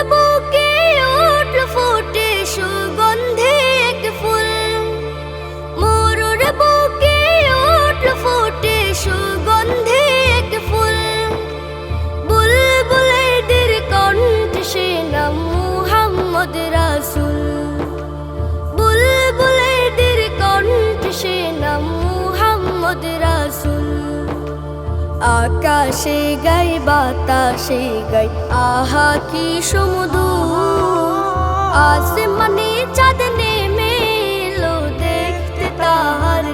ibu. আকাশে গাই, বাতাসে গাই। আহা, কি সমুদু আসমানে চাঁদ নেমে এলো দেখতে তাহার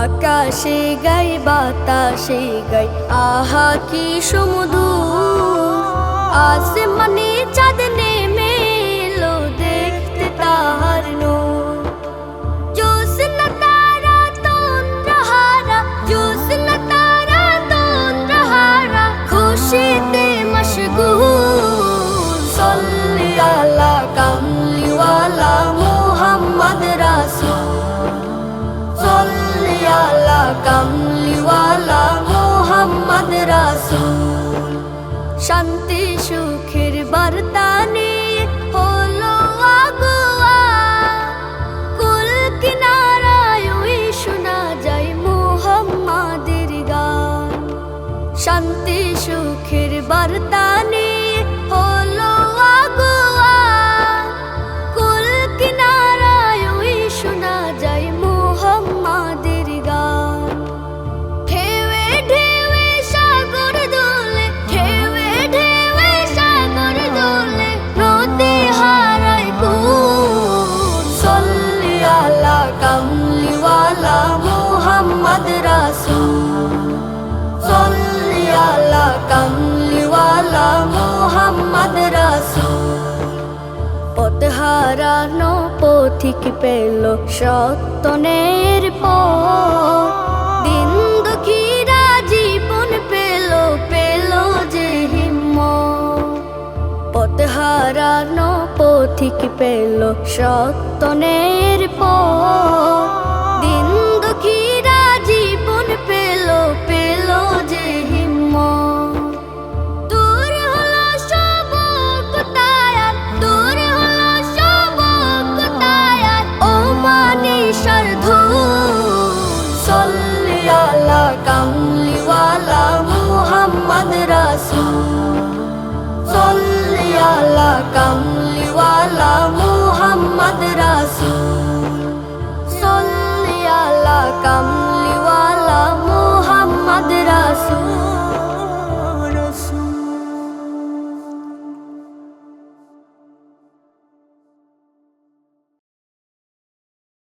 আকাশে গাই, বাতাসে গাই। আহা, কি সমুদু আসমানে আলা কামলিওয়ালা মুহাম্মদ রাসূল। শান্তি, সুখের বার্তা নিয়ে হলো আগুয়া। কুল কিনারায় শোনা যায় মুহাম্মাদের গান। শান্তি, সুখের বার্তা নিয়ে হারানো পথিক পেল সত্যনের পর দিন জীবন পেল পেল যে হিম পথ হারানো পথিক পেল সত্যনের পর মুহাম্মদ রাসূল সাল্লি আলা কামলিওয়ালা